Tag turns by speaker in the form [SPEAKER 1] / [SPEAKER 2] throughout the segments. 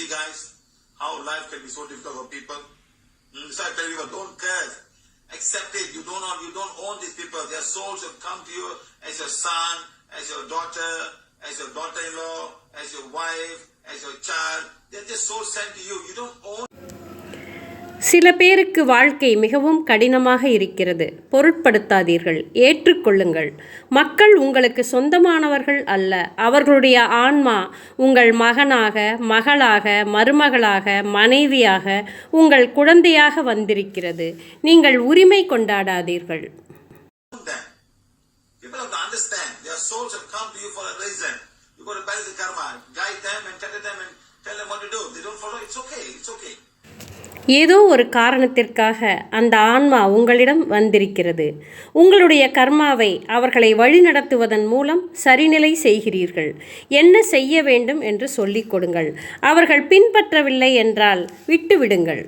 [SPEAKER 1] see, guys, how life can be so difficult for people. Mm, So I tell you, don't care. Accept it. You do not, you don't own these people. Their souls have come to you as your son, as your daughter, as your daughter-in-law, as your wife, as your child. They're just souls sent to you. You don't own
[SPEAKER 2] சில பேருக்கு வாழ்க்கை மிகவும் கடினமாக இருக்கிறது பொருட்படுத்தாதீர்கள் ஏற்றுக்கொள்ளுங்கள் மக்கள் உங்களுக்கு சொந்தமானவர்கள் அல்ல அவர்களுடைய ஆன்மா உங்கள் மகனாக மகளாக மருமகளாக மனைவியாக உங்கள் குழந்தையாக வந்திருக்கிறது நீங்கள் உரிமை கொண்டாடாதீர்கள்
[SPEAKER 1] tell them what to do. They don't follow. It's okay. It's okay.
[SPEAKER 2] ஏதோ ஒரு காரணத்திற்காக அந்த ஆன்மா உங்களிடம் வந்திருக்கிறது உங்களுடைய கர்மாவை அவர்களை வழிநடத்துவதன் மூலம் சரிநிலை செய்கிறீர்கள் என்ன செய்ய வேண்டும் என்று சொல்லிக் கொடுங்கள் அவர்கள் பின்பற்றவில்லை என்றால் விட்டுவிடுங்கள்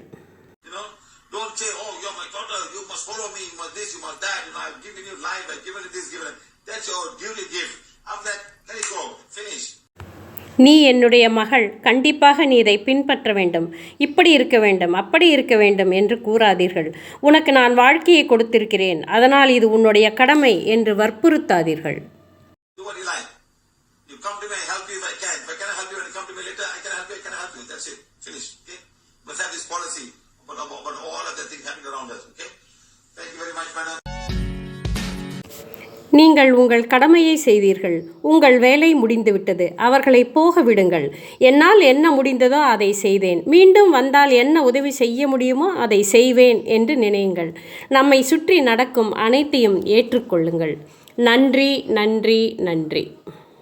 [SPEAKER 1] You know, don't say, oh, you're my daughter, you must follow me, you must this, you must that, you know, I've given you life, I've given you this, given it. That's your duty gift. After that, let it go. Finish.
[SPEAKER 2] நீ என்னுடைய மகள் கண்டிப்பாக நீ இதை பின்பற்ற வேண்டும் இப்படி இருக்க வேண்டும் அப்படி இருக்க வேண்டும் என்று கூறாதீர்கள் உனக்கு நான் வாழ்க்கையை கொடுத்திருக்கிறேன் அதனால் இது உன்னுடைய கடமை என்று வற்புறுத்தாதீர்கள்
[SPEAKER 1] Thank you very much, madam.
[SPEAKER 2] நீங்கள் உங்கள் கடமையை செய்தீர்கள். உங்கள் வேலை முடிந்துவிட்டது. அவர்களை போக விடுங்கள். என்னால் என்ன முடிந்ததோ அதை செய்தேன். மீண்டும் வந்தால் என்ன உதவி செய்ய முடியுமோ அதை செய்வேன் என்று நினையுங்கள். நம்மை சுற்றி நடக்கும் அனைத்தையும் ஏற்றுக்கொள்ளுங்கள். நன்றி நன்றி நன்றி.